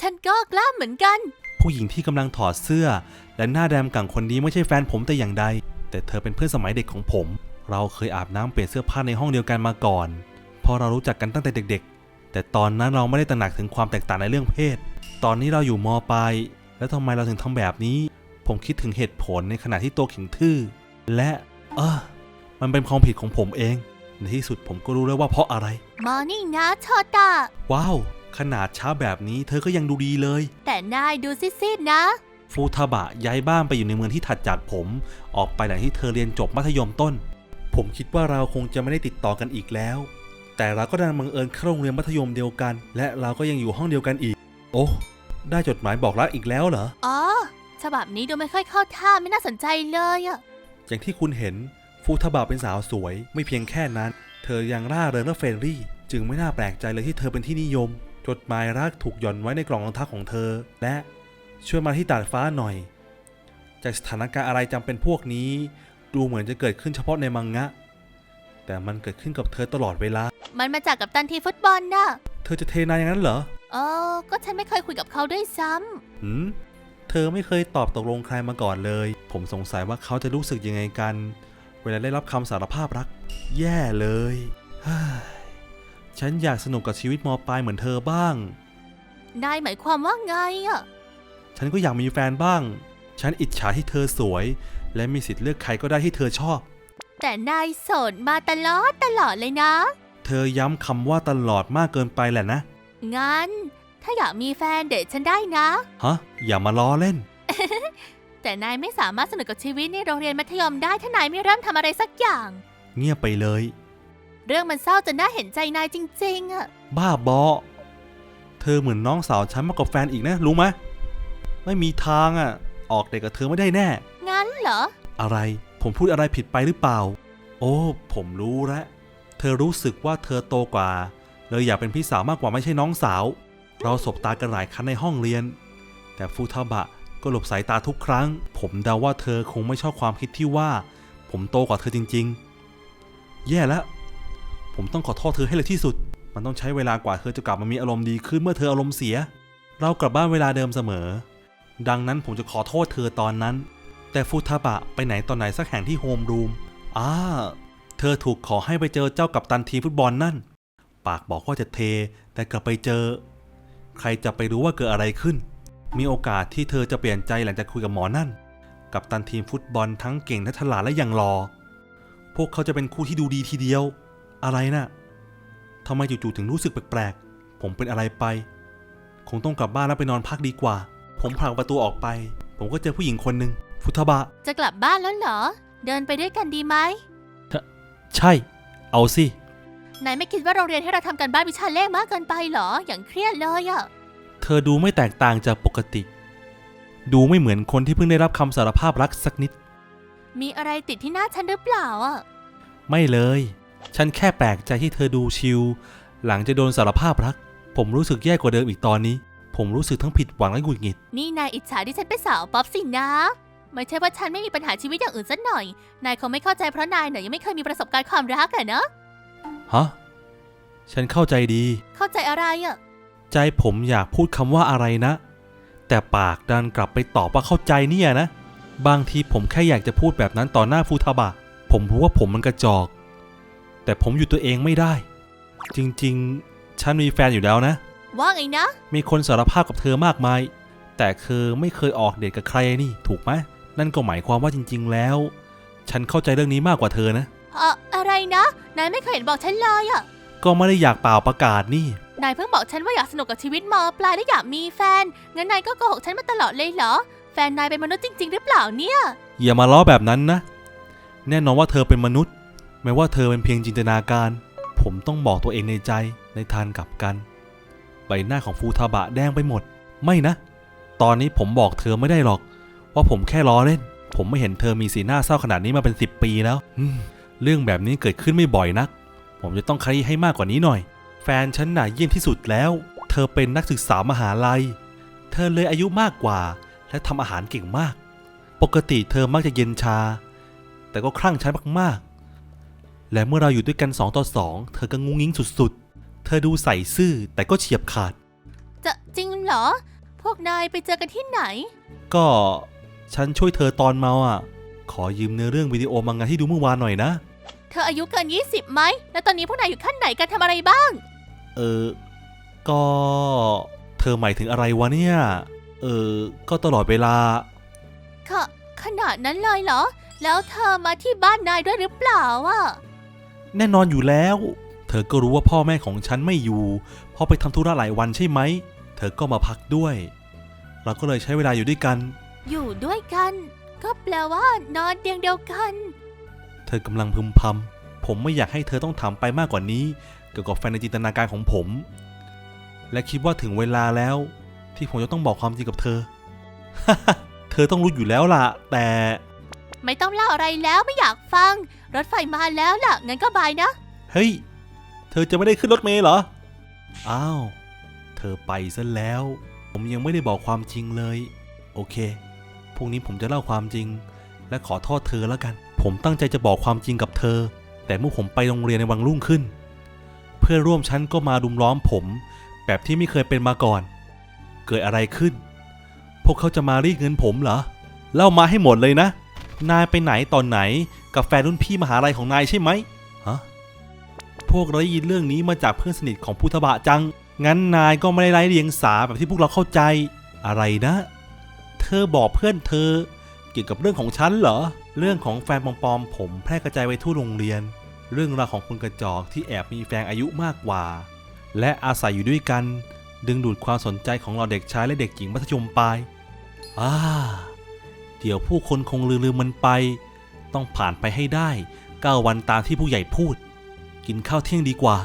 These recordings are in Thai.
ฉันก็กล้าเหมือนกัน ผู้หญิงที่กำลังถอดเสื้อ และหน้าแดมกังคนนี้ไม่ใช่แฟนผมแต่อย่างใด แต่เธอเป็นเพื่อนสมัยเด็กของผม เราเคยอาบน้ำเปลี่ยนเสื้อผ้าในห้องเดียวกันมาก่อนเพราะเรารู้จักกันตั้งแต่เด็ก ๆ แต่ตอนนั้นเราไม่ได้ตระหนักถึงความแตกต่างในเรื่องเพศ ตอนนี้เราอยู่มปลายแล้วทำไมเราถึงทำแบบนี้ ผมคิดถึงเหตุผลในขณะที่ตัวขิงทื่อ และเออมันเป็นความผิดของผมเอง ในที่สุดผมก็รู้แล้วว่าเพราะอะไร มอนี่นะโชตะ ว้าว ขนาดเช้าแบบนี้เธอก็ยังดูดีเลย แต่นายดูซีดๆนะ ฟูทาบะย้ายบ้านไปอยู่ในเมืองที่ถัดจากผม ออกไปหลังที่เธอเรียนจบมัธยมต้น ผมคิดว่าเราคงจะไม่ได้ติดต่อกันอีกแล้ว แต่เราก็ดันบังเอิญเข้าโรงเรียนมัธยมเดียวกัน และเราก็ยังอยู่ห้องเดียวกันอีก โอ้ได้จดหมายบอกรักอีกแล้วเหรอ อ๋อ ฉบับนี้ดูไม่ค่อยเข้าท่าไม่น่าสนใจเลยอะอย่างที่คุณเห็นฟูทาบะเป็นสาวสวย ไม่เพียงแค่นั้น เธอยังร่าเริงและเฟรนลี่ จึงไม่น่าแปลกใจเลยที่เธอเป็นที่นิยม จดหมายรักถูกหย่อนไว้ในกล่องรองเท้าของเธอ และช่วยมาที่ดาดฟ้าหน่อย จากสถานการณ์อะไรจำเป็นพวกนี้ ดูเหมือนจะเกิดขึ้นเฉพาะในมังงะ แต่มันเกิดขึ้นกับเธอตลอดเวลา มันมาจากกับตันทีมฟุตบอลน่ะเธอจะเทนายอย่างนั้นเหรอเออก็ฉันไม่เคยคุยกับเขาด้วยซ้หืมเธอไม่เคยตอบตกลงใครมาก่อนเลย ผมสงสัยว่าเขาจะรู้สึกยังไงกัน เวลาได้รับคำสารภาพรัก แย่เลยเฮ้ย ฉันอยากสนุกกับชีวิตมปลายเหมือนเธอบ้างำนายหมายความว่าไงอะฉันก็อยากมีแฟนบ้าง ฉันอิจฉาที่เธอสวย และมีสิทธิ์เลือกใครก็ได้ที่เธอชอบ แต่นายโสดมาตลอดตลอดเลยนะ เธอย้ำคำว่าตลอดมากเกินไปแหละนะ งั้น ถ้าอยากมีแฟนเดทฉันได้นะ ฮะ อย่ามาล้อเล่น แต่นายไม่สามารถสนุกกับชีวิตในโรงเรียนมัธยมได้ถ้านายไม่เริ่มทำอะไรสักอย่าง เงียบไปเลย เรื่องมันเศร้าจนน่าเห็นใจนายจริง ๆอะบ้าบอ เธอเหมือนน้องสาวฉันมากกว่าแฟนอีกนะ รู้ไหมไม่มีทางอะ ออกเด็กกับเธอไม่ได้แน่ งั้นเหรอ อะไร ผมพูดอะไรผิดไปหรือเปล่า โอ้ ผมรู้แล้ว เธอรู้สึกว่าเธอโตกว่า เลยอยากเป็นพี่สาวมากกว่าไม่ใช่น้องสาว เราสบตากันหลายครั้งในห้องเรียน แต่ฟูทาบะก็หลบสายตาทุกครั้ง ผมเดาว่าเธอคงไม่ชอบความคิดที่ว่า ผมโตกว่าเธอจริง ๆ แย่แล้ว ผมต้องขอโทษเธอให้เลยที่สุด มันต้องใช้เวลากว่าเธอจะกลับมามีอารมณ์ดีขึ้นเมื่อเธออารมณ์เสีย เรากลับบ้านเวลาเดิมเสมอ ดังนั้นผมจะขอโทษเธอตอนนั้น แต่ฟูทาบะไปไหนตอนไหนสักแห่งที่โฮมรูมอ่าเธอถูกขอให้ไปเจอเจ้ากับตันทีฟุตบอลนั่น ปากบอกว่าจะเท แต่กลับไปเจอ ใครจะไปรู้ว่าเกิดอะไรขึ้น มีโอกาสที่เธอจะเปลี่ยนใจหลังจากคุยกับหมอนั่น กับตันทีมฟุตบอลทั้งเก่งและฉลาดและยังรอ พวกเขาจะเป็นคู่ที่ดูดีทีเดียว อะไรนะ่ะทำไมจู่ๆถึงรู้สึกแปลกๆ ผมเป็นอะไรไป คงต้องกลับบ้านแล้วไปนอนพักดีกว่า ผมผลักประตูออกไป ผมก็เจอผู้หญิงคนหนึ่งฟุทบะ จะกลับบ้านแล้วเหรอ เดินไปด้วยกันดีไหม ใช่ เอาสิ นายไม่คิดว่าโรงเรียนให้เราทำกันบ้านวิชาเลขมากเกินไปเหรอ อย่างเครียดเลยอะเธอดูไม่แตกต่างจากปกติ ดูไม่เหมือนคนที่เพิ่งได้รับคำสารภาพรักสักนิด มีอะไรติดที่หน้าฉันหรือเปล่าอะไม่เลย ฉันแค่แปลกใจที่เธอดูชิล หลังจะโดนสารภาพรัก ผมรู้สึกแย่กว่าเดิมอีกตอนนี้ ผมรู้สึกทั้งผิดหวังและหงุดหงิด นี่นายอิจฉาที่ฉันเป็นสาวป๊อปสินะ ไม่ใช่ว่าฉันไม่มีปัญหาชีวิตอย่างอื่นสักหน่อย นายคงไม่เข้าใจเพราะนายเนี่ยยังไม่เคยมีประสบการณ์ความรักอะเนอะฮะ ฉันเข้าใจดี เข้าใจอะไรอะใจผมอยากพูดคำว่าอะไรนะ แต่ปากดันกลับไปตอบว่าเข้าใจเนี่ยนะ บางทีผมแค่อยากจะพูดแบบนั้นต่อหน้าฟูทาบะ ผมรู้ว่าผมมันกระจอก แต่ผมอยู่ตัวเองไม่ได้ จริงๆ ฉันมีแฟนอยู่แล้วนะ ว่าไงนะ มีคนสารภาพกับเธอมากมาย แต่เธอไม่เคยออกเดทกับใครนี่ ถูกไหมนั่นก็หมายความว่าจริง ๆ แล้ว ฉันเข้าใจเรื่องนี้มากกว่าเธอนะ เอ่ออะไรนะ นายไม่เคยเห็นบอกฉันเลยอะก็ไม่ได้อยากเปล่าประกาศนี่ นายเพิ่งบอกฉันว่าอยากสนุกกับชีวิตมปลายและอยากมีแฟน งั้นนายก็โกหกฉันมาตลอดเลยเหรอ แฟนนายเป็นมนุษย์จริง ๆ หรือเปล่าเนี่ย อย่ามาล้อแบบนั้นนะ แน่นอนว่าเธอเป็นมนุษย์ แม้ว่าเธอเป็นเพียงจินตนาการ ผมต้องบอกตัวเองในใจในทานกลับกัน ใบหน้าของฟูทาบะแดงไปหมด ไม่นะ ตอนนี้ผมบอกเธอไม่ได้หรอก ว่าผมแค่ล้อเล่น ผมไม่เห็นเธอมีสีหน้าเศร้าขนาดนี้มาเป็น10ปีแล้วเรื่องแบบนี้เกิดขึ้นไม่บ่อยนัก ผมจะต้องขยี้ให้มากกว่านี้หน่อย แฟนฉันน่ะเยี่ยมที่สุดแล้ว เธอเป็นนักศึกษามหาลัย เธอเลยอายุมากกว่า และทำอาหารเก่งมาก ปกติเธอมักจะเย็นชา แต่ก็คลั่งฉันมากๆ และเมื่อเราอยู่ด้วยกัน2ต่อ2เธอก็งุ้งงิ้งสุดๆ เธอดูใส่ซื่อแต่ก็เฉียบขาด จะจริงเหรอ พวกนายไปเจอกันที่ไหน ก็ฉันช่วยเธอตอนเมาอะ ขอยืมเนื้อเรื่องวิดีโอมังงะที่ดูเมื่อวานหน่อยนะ เธออายุเกิน 20ไหม แล้วตอนนี้พวกนายอยู่ขั้นไหนกันทำอะไรบ้าง เออ ก็ เธอหมายถึงอะไรวะเนี่ย เออ ก็ตลอดเวลา ขะขนาดนั้นเลยเหรอ แล้วเธอมาที่บ้านนายด้วยหรือเปล่าอะ แน่นอนอยู่แล้ว เธอก็รู้ว่าพ่อแม่ของฉันไม่อยู่เพราะไปทำธุระหลายวันใช่ไหม เธอก็มาพักด้วย เราก็เลยใช้เวลาอยู่ด้วยกัน อยู่ด้วยกัน ก็แปลว่านอนเตียงเดียวกัน เธอกำลังพึมพำผมไม่อยากให้เธอต้องถามไปมากกว่านี้ เกี่ยวกับแฟนในจินตนาการของผม และคิดว่าถึงเวลาแล้ว ที่ผมจะต้องบอกความจริงกับเธอ เธอต้องรู้อยู่แล้วล่ะ แต่ ไม่ต้องเล่าอะไรแล้วไม่อยากฟัง รถไฟมาแล้วล่ะ งั้นก็บายนะ เฮ้ย เธอจะไม่ได้ขึ้นรถเมล์เหรอ อ้าว เธอไปซะแล้ว ผมยังไม่ได้บอกความจริงเลย โอเค พรุ่งนี้ผมจะเล่าความจริง และขอโทษเธอแล้วกัน ผมตั้งใจจะบอกความจริงกับเธอ แต่เมื่อผมไปโรงเรียนในวังรุ่งขึ้น เพื่อนร่วมชั้นก็มาดุมล้อมผม แบบที่ไม่เคยเป็นมาก่อน เกิดอะไรขึ้น พวกเขาจะมารีดเงินผมเหรอ เล่ามาให้หมดเลยนะ นายไปไหนตอนไหน กับแฟนรุ่นพี่มหาลัยของนายใช่ไหมฮะพวกเราได้ยินเรื่องนี้มาจากเพื่อนสนิทของพุทธบะจัง งั้นนายก็ไม่ได้ไร้เดียงสาแบบที่พวกเราเข้าใจอะไรนะ เธอบอกเพื่อนเธอ เกี่ยวกับเรื่องของฉันเหรอ เรื่องของแฟนปลอมๆผมแพร่กระจายไปทั่วโรงเรียน เรื่องราวของคนกระจอกที่แอบมีแฟนอายุมากกว่า และอาศัยอยู่ด้วยกัน ดึงดูดความสนใจของเราเด็กชายและเด็กหญิงมัธยมปลายอ่า เดี๋ยวผู้คนคงลืมๆมันไป ต้องผ่านไปให้ได้เก้าวันตามที่ผู้ใหญ่พูด กินข้าวเที่ยงดีกว่า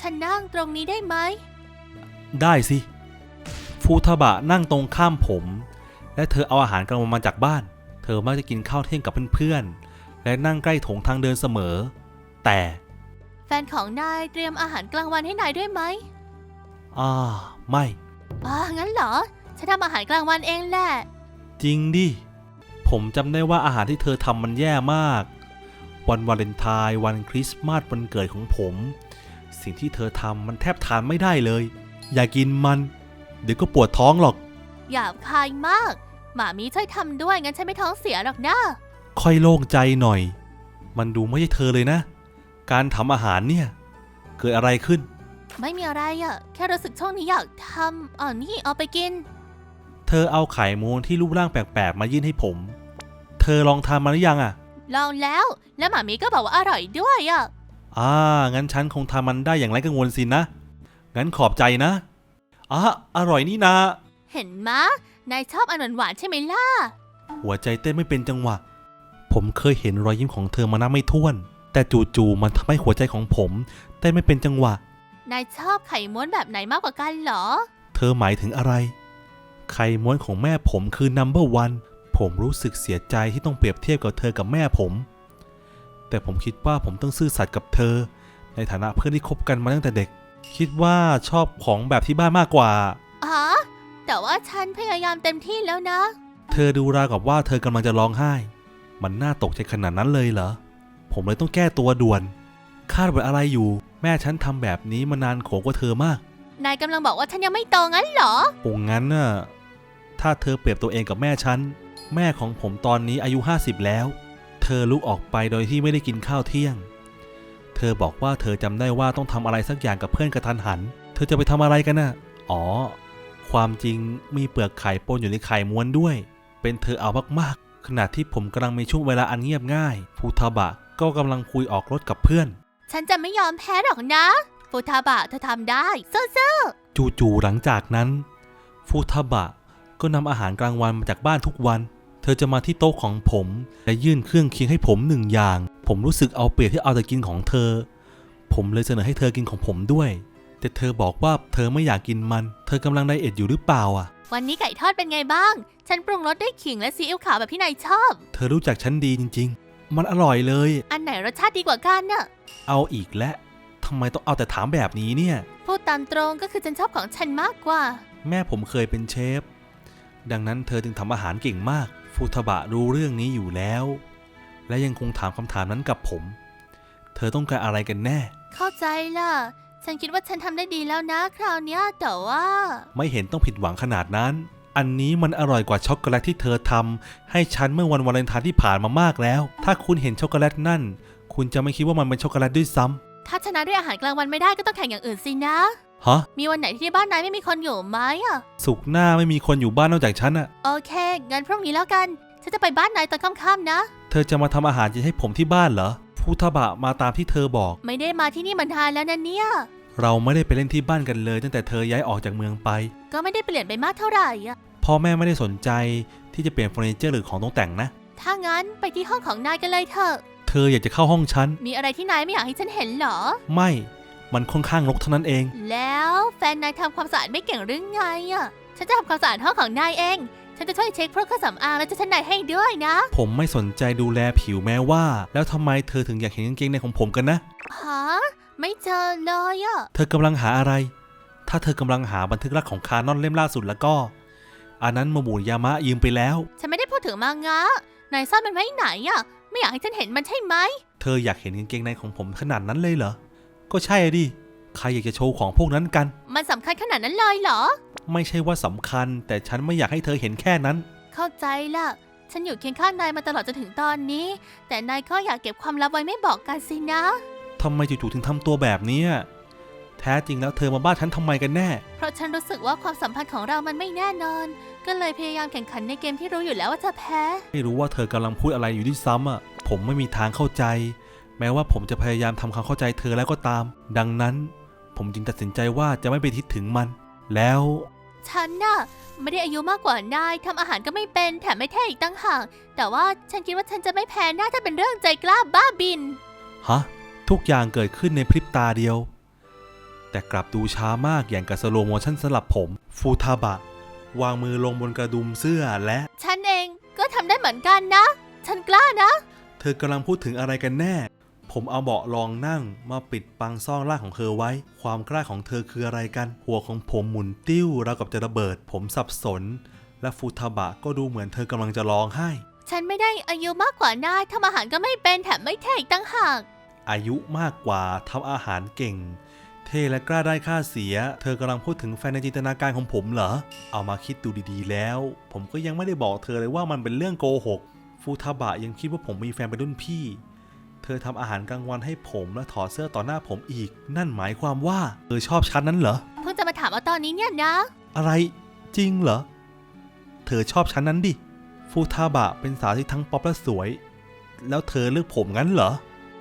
ฉันนั่งตรงนี้ได้ไหม ได้สิ ฟูทาบะนั่งตรงข้ามผม และเธอเอาอาหารกลางวันมาจากบ้าน เธอมักจะกินข้าวเที่ยงกับเพื่อนๆ และนั่งใกล้โถงทางเดินเสมอ แต่ แฟนของนายเตรียมอาหารกลางวันให้นายด้วยไหมอ่า ไม่ อ่างั้นเหรอ ฉันทำอาหารกลางวันเองแหละ จริงดิ ผมจำได้ว่าอาหารที่เธอทำมันแย่มาก วันวาเลนไทน์วันคริสต์มาสวันเกิดของผม สิ่งที่เธอทำมันแทบทานไม่ได้เลย อย่ากินมัน เดี๋ยวก็ปวดท้องหรอก หยาบคายมาก หมามีช่วยทำด้วยงั้นฉันไม่ท้องเสียหรอกนะค่อยโล่งใจหน่อย มันดูไม่ใช่เธอเลยนะ การทำอาหารเนี่ย เกิดอะไรขึ้น ไม่มีอะไรอะ่ะแค่รู้สึกช่วงนี้อยากทำอ่านี่เอาไปกิน เธอเอาไข่มูนที่รูปร่างแปลกๆ มายื่นให้ผม เธอลองทานมาหรือยังอะ ลองแล้ว แล้วหมามีก็บอกว่าอร่อยด้วยอะ่ะ อ่า งั้นฉันคงทำมันได้อย่างไรกังวลสินะ งั้นขอบใจนะอะอร่อยนี่นา เห็นมะนายชอบอันหวานๆใช่ไหมล่ะ หัวใจเต้นไม่เป็นจังหวะ ผมเคยเห็นรอยยิ้มของเธอมานับไม่ถ้วน แต่จู่ๆมันทำให้หัวใจของผมเต้นไม่เป็นจังหวะ นายชอบไข่ม้วนแบบไหนมากกว่ากันเหรอ เธอหมายถึงอะไร ไข่ม้วนของแม่ผมคือ number one ผมรู้สึกเสียใจที่ต้องเปรียบเทียบกับเธอกับแม่ผม แต่ผมคิดว่าผมต้องซื่อสัตย์กับเธอ ในฐานะเพื่อนที่คบกันมาตั้งแต่เด็ก คิดว่าชอบของแบบที่บ้านมากกว่าอ๋อแต่ว่าฉันพยายามเต็มที่แล้วนะ เธอดูราวกับว่าเธอกำลังจะร้องไห้ มันน่าตกใจขนาดนั้นเลยเหรอ ผมเลยต้องแก้ตัวด่วน คาดหวังอะไรอยู่ แม่ฉันทำแบบนี้มานานโขกว่าเธอมาก นายกำลังบอกว่าฉันยังไม่โตงั้นเหรอคงงั้นน่ะ ถ้าเธอเปรียบตัวเองกับแม่ฉัน แม่ของผมตอนนี้อายุ 50 แล้ว เธอลุกออกไปโดยที่ไม่ได้กินข้าวเที่ยง เธอบอกว่าเธอจำได้ว่าต้องทำอะไรสักอย่างกับเพื่อนกระทันหัน เธอจะไปทำอะไรกันน่ะ อ๋อ ความจริงมีเปลือกไข่ปนอยู่ในไข่ม้วนด้วย เป็นเธอเอามากๆ ขณะที่ผมกำลังมีช่วงเวลาอันเงียบง่ายฟูทาบะก็กำลังคุยออกรถกับเพื่อน ฉันจะไม่ยอมแพ้หรอกนะฟูทาบะเธอทำได้สู้จู่ๆหลังจากนั้นฟูทาบะ ก็นำอาหารกลางวันมาจากบ้านทุกวัน เธอจะมาที่โต๊ะของผม และยื่นเครื่องเคียงให้ผมหนึ่งอย่าง ผมรู้สึกเอาเปรียบที่เอาแต่กินของเธอ ผมเลยเสนอให้เธอกินของผมด้วย แต่เธอบอกว่าเธอไม่อยากกินมัน เธอกำลังไดเอทอยู่หรือเปล่าอะๆวันนี้ไก่ทอดเป็นไงบ้าง ฉันปรุงรสด้วยขิงและซีอิ๊วขาวแบบที่นายชอบ เธอรู้จักฉันดีจริง ๆ มันอร่อยเลย อันไหนรสชาติดีกว่ากันน่ะ เอาอีกและทำไมต้องเอาแต่ถามแบบนี้เนี่ย พูดตามตรงก็คือฉันชอบของฉันมากกว่า แม่ผมเคยเป็นเชฟ ดังนั้นเธอจึงทำอาหารเก่งมาก ฟูทบะรู้เรื่องนี้อยู่แล้ว และยังคงถามคำถามนั้นกับผม เธอต้องการอะไรกันแน่ เข้าใจล่ะ ฉันคิดว่าฉันทำได้ดีแล้วนะคราวเนี้ยแต่ว่า ไม่เห็นต้องผิดหวังขนาดนั้น อันนี้มันอร่อยกว่าช็อกโกแลตที่เธอทำให้ฉันเมื่อวันวาเลนไทน์ที่ผ่านมามากแล้ว ถ้าคุณเห็นช็อกโกแลตนั่น คุณจะไม่คิดว่ามันเป็นช็อกโกแลตด้วยซ้ำถ้าชนะด้วยอาหารกลางวันไม่ได้ก็ต้องแข่งอย่างอื่นสินะ ฮะ มีวันไหนที่ที่บ้านนายไม่มีคนอยู่ไหมอะ สุกร์หน้าไม่มีคนอยู่บ้านนอกจากฉันอะโอเค งั้นพรุ่งนี้แล้วกัน ฉันจะไปบ้านนายตอนค่ำๆนะ เธอจะมาทำอาหารจะให้ผมที่บ้านเหรอฟูทาบะมาตามที่เธอบอก ไม่ได้มาที่นี่มานานแล้วนะเนี่ย เราไม่ได้ไปเล่นที่บ้านกันเลย ตั้งแต่เธอย้ายออกจากเมืองไป ก็ไม่ได้เปลี่ยนไปมากเท่าไหร่อะ พ่อแม่ไม่ได้สนใจที่จะเปลี่ยนเฟอร์นิเจอร์หรือของตกแต่งนะ ถ้างั้นไปที่ห้องของนายกันเลยเถอะ เธออยากจะเข้าห้องฉัน มีอะไรที่นายไม่อยากให้ฉันเห็นเหรอ ไม่ มันค่อนข้างรกเท่านั้นเอง แล้วแฟนนายทำความสะอาดไม่เก่งหรือไงอะ ฉันจะทำความสะอาดห้องของนายเอง ฉันจะช่วยเช็คพวกเครื่องสำอางและจะชั้นในให้ด้วยนะ ผมไม่สนใจดูแลผิวแม้ว่า แล้วทำไมเธอถึงอยากเห็นกางเกงในของผมกันนะ ฮะ ไม่เจอเลยอะ เธอกำลังหาอะไร ถ้าเธอกำลังหาบันทึกรักของคานอนเล่มล่าสุดแล้วก็ อันนั้นโมบุยามะยืมไปแล้ว ฉันไม่ได้พูดถึงมังงะนายซ่อนมันไว้ไหนอะ ไม่อยากให้ฉันเห็นมันใช่ไหม เธออยากเห็นกางเกงในของผมขนาดนั้นเลยเหรอ ก็ใช่อะดิ ใครอยากจะโชว์ของพวกนั้นกัน มันสำคัญขนาดนั้นเลยเหรอ ไม่ใช่ว่าสำคัญ แต่ฉันไม่อยากให้เธอเห็นแค่นั้น เข้าใจละฉันอยู่เคียงข้างนายมาตลอดจนถึงตอนนี้ แต่นายก็อยากเก็บความลับไว้ไม่บอกกันสินะ ทำไมจู่ๆถึงทำตัวแบบเนี้ยแท้จริงแล้วเธอมาบ้านฉันทำไมกันแน่ เพราะฉันรู้สึกว่าความสัมพันธ์ของเรามันไม่แน่นอน ก็เลยพยายามแข่งขันในเกมที่รู้อยู่แล้วว่าจะแพ้ ไม่รู้ว่าเธอกำลังพูดอะไรอยู่ด้วยซ้ำอะ ผมไม่มีทางเข้าใจ แม้ว่าผมจะพยายามทำความเข้าใจเธอแล้วก็ตาม ดังนั้น ผมจึงตัดสินใจว่าจะไม่ไปทิดถึงมัน แล้ว ฉันน่ะไม่ได้อายุมากกว่านายทำอาหารก็ไม่เป็นแถมไม่เท่อีกตั้งห่างแต่ว่าฉันคิดว่าฉันจะไม่แพ้น่าถ้าเป็นเรื่องใจกล้าบ้าบิน ฮะ ทุกอย่างเกิดขึ้นในพริบตาเดียว แต่กลับดูช้ามากอย่างกับสโลโมชั่นสำหรับผม ฟูทาบะ วางมือลงบนกระดุมเสื้อและ ฉันเองก็ทำได้เหมือนกันนะ ฉันกล้านะ เธอกำลังพูดถึงอะไรกันแน่ ผมเอาเบาะรองนั่งมาปิดปังซ่องล่างของเธอไว้ ความกล้าของเธอคืออะไรกัน หัวของผมหมุนติ้วราวกับจะระเบิด ผมสับสน และฟูทาบะก็ดูเหมือนเธอกำลังจะร้องไห้ ฉันไม่ได้อายุมากกว่านายทำอาหารก็ไม่เป็นแถมไม่เท่อีกตั้งห่างอายุมากกว่าทำอาหารเก่ง เท่และกล้าได้ค่าเสีย เธอกำลังพูดถึงแฟนในจินตนาการของผมเหรอ เอามาคิดดูดีๆแล้ว ผมก็ยังไม่ได้บอกเธอเลยว่ามันเป็นเรื่องโกหก ฟูทาบะยังคิดว่าผมมีแฟนเป็นรุ่นพี่เธ อทำอาหารกลางวันให้ผมและถอดเสื้อต่อหน้าผมอีก นั่นหมายความว่าเธอชอบฉันนั้นเหรอ เพิ่งจะมาถามเอาตอนนี้เนี่ยนะ อะไรจริงเหรอ เธอชอบฉันนั้นดิ ฟูทาบะเป็นสาวที่ทั้งป๊อปและสวย แล้วเธอเลือกผมงั้นเหรอ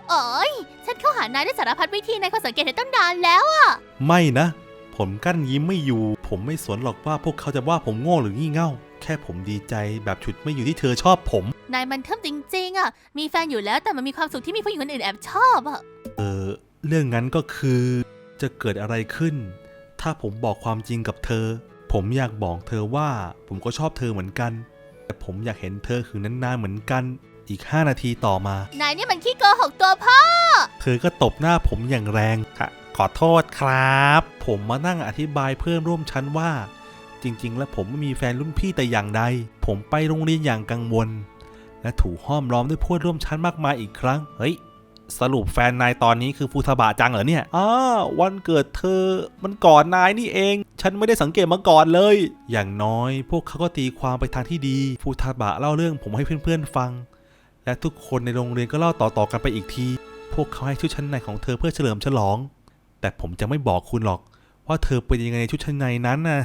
โอ๋ยฉันเข้าหานายด้วยสารพัดวิธีนายคนสังเกตเห็นตั้งนานแล้วอะไม่นะ ผมกั้นยิ้มไม่อยู่ ผมไม่สนหรอกว่าพวกเขาจะว่าผมโง่หรืองี่เง่า แค่ผมดีใจแบบฉุดไม่อยู่ที่เธอชอบผม นายมันเทิมจริงๆอะมีแฟนอยู่แล้วแต่มันมีความสุขที่มีผู้หญิงคนอื่นแอบชอบอะเออ เรื่องนั้นก็คือจะเกิดอะไรขึ้น ถ้าผมบอกความจริงกับเธอ ผมอยากบอกเธอว่าผมก็ชอบเธอเหมือนกัน แต่ผมอยากเห็นเธอคืนนานๆเหมือนกัน อีก 5 นาทีต่อมา นายเนี่ยมันขี้โกหกตัวพ่อ เธอก็ตบหน้าผมอย่างแรงค่ะขอโทษครับ ผมมานั่งอธิบายเพื่อนร่วมชั้นว่า จริง ๆ แล้วผมไม่มีแฟนรุ่นพี่แต่อย่างใด ผมไปโรงเรียนอย่างกังวล และถูกห้อมล้อมด้วยพื่อนร่วมชั้นมากมายอีกครั้ง เฮ้ย สรุปแฟนนายตอนนี้คือฟูทบะจังเหรอเนี่ยอ้าวันเกิดเธอ มันก่อนนายนี่เอง ฉันไม่ได้สังเกตมาก่อนเลย อย่างน้อย พวกเขาก็ตีความไปทางที่ดี ฟูทบะเล่าเรื่องผมให้เพื่อนๆฟัง และทุกคนในโรงเรียนก็เล่าต่อๆกันไปอีกที พวกเขาให้ชุดชั้นในของเธอเพื่อเฉลิมฉลอง แต่ผมจะไม่บอกคุณหรอก ว่าเธอเป็นยังไงในชุดชั้นในนั้นน่ะ